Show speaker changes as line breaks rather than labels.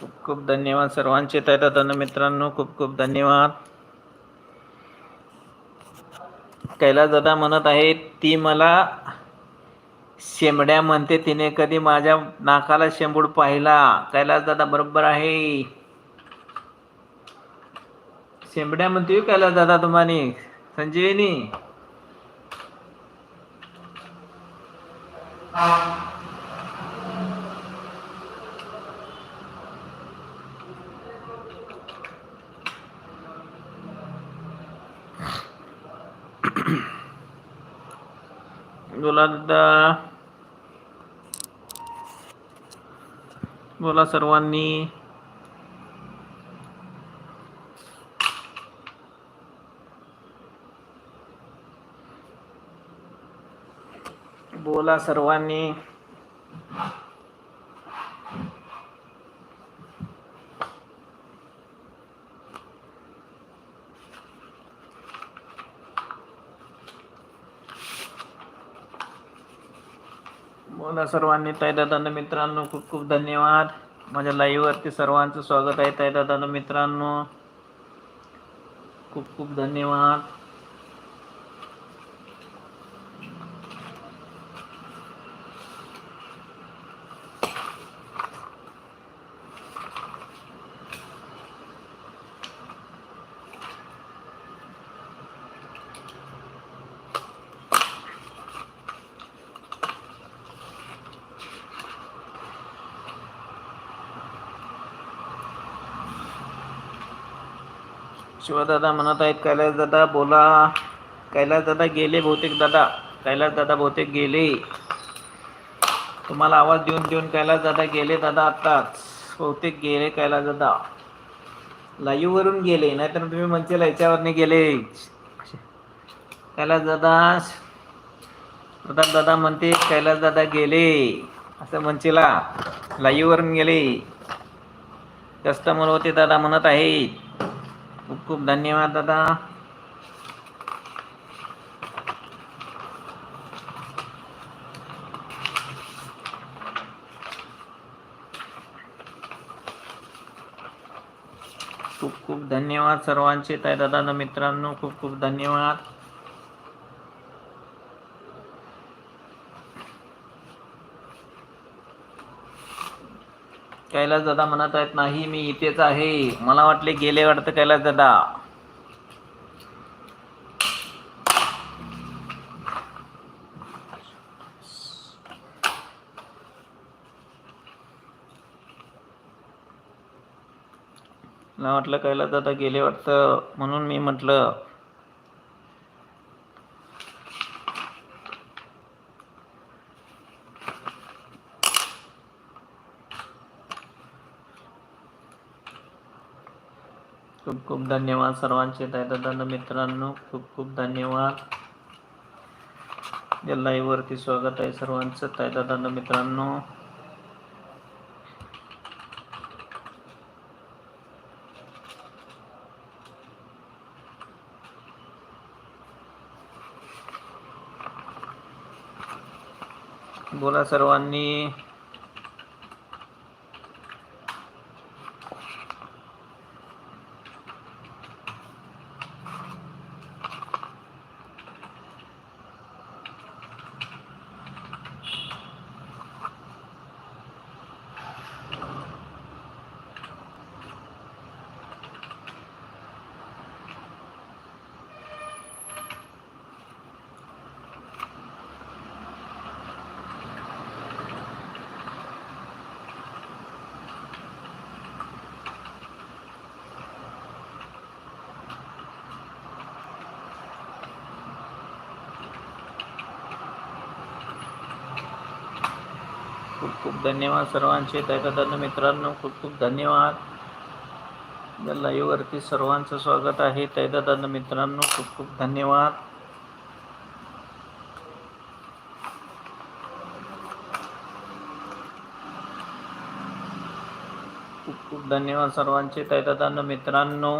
खूप खूप धन्यवाद सर्वांचे. दादा मित्रांनो खूप खूप धन्यवाद. कैलास दादा म्हणत आहे ती मला शेंबड्या म्हणते तिने कधी माझ्या नाकाला शेंबूड पाहिला. कैलास दादा बरोबर आहे. शेंबड्या म्हणते कैलास दादा तुम्हाला संजीवनी. बोला दादा बोला सर्वांनी बोला बोला सर्वांनी ताईदादांना मित्रांनो खूप खूप धन्यवाद. माझ्या लाईव्हवरती सर्वांचं स्वागत आहे ताईदादांना मित्रांनो. खूप खूप धन्यवाद. शिवदादा म्हणत आहेत कैलास दादा बोला. कैलास दादा गेले बहुतेक दादा. कैलास दादा बहुतेक गेले. तुम्हाला आवाज देऊन देऊन कैलास दादा गेले दादा आत्ताच. बहुतेक गेले कैलास दादा. लाईव्ह वरून गेले नाहीतर तुम्ही म्हणशील याच्यावरने गेले. कैलास दादा प्रताप दादा म्हणते कैलास दादा गेले. असं म्हणशीला. लाईव्ह वरून गेले कस्टमर होते दादा म्हणत आहेत. खूप खूप धन्यवाद दादा. खूप खूप धन्यवाद सर्वांचे ताई दादा मित्रांनो खूप खूप धन्यवाद. कैलास दादा म्हणत आहेत नाही मी इथेच आहे. मला वाटले गेले वाटतं कैलास दादा. मला वाटलं कैलास दादा गेले वाटतं म्हणून मी म्हटलं खूप खूप धन्यवाद सर्वांचे. दादा मित्रांनो खूप खूप धन्यवाद. या लाईव्हवरती स्वागत आहे सर्वांचं. दादा मित्रांनो. बोला सर्वांनी. खूप खूप धन्यवाद सर्वांचे. दादा मित्रांनो खूप खूप धन्यवाद. या लाईव्हवरती सर्वांचं स्वागत आहे. तैदादान मित्रांनो खूप खूप धन्यवाद. खूप खूप धन्यवाद सर्वांचे. तैदादान मित्रांनो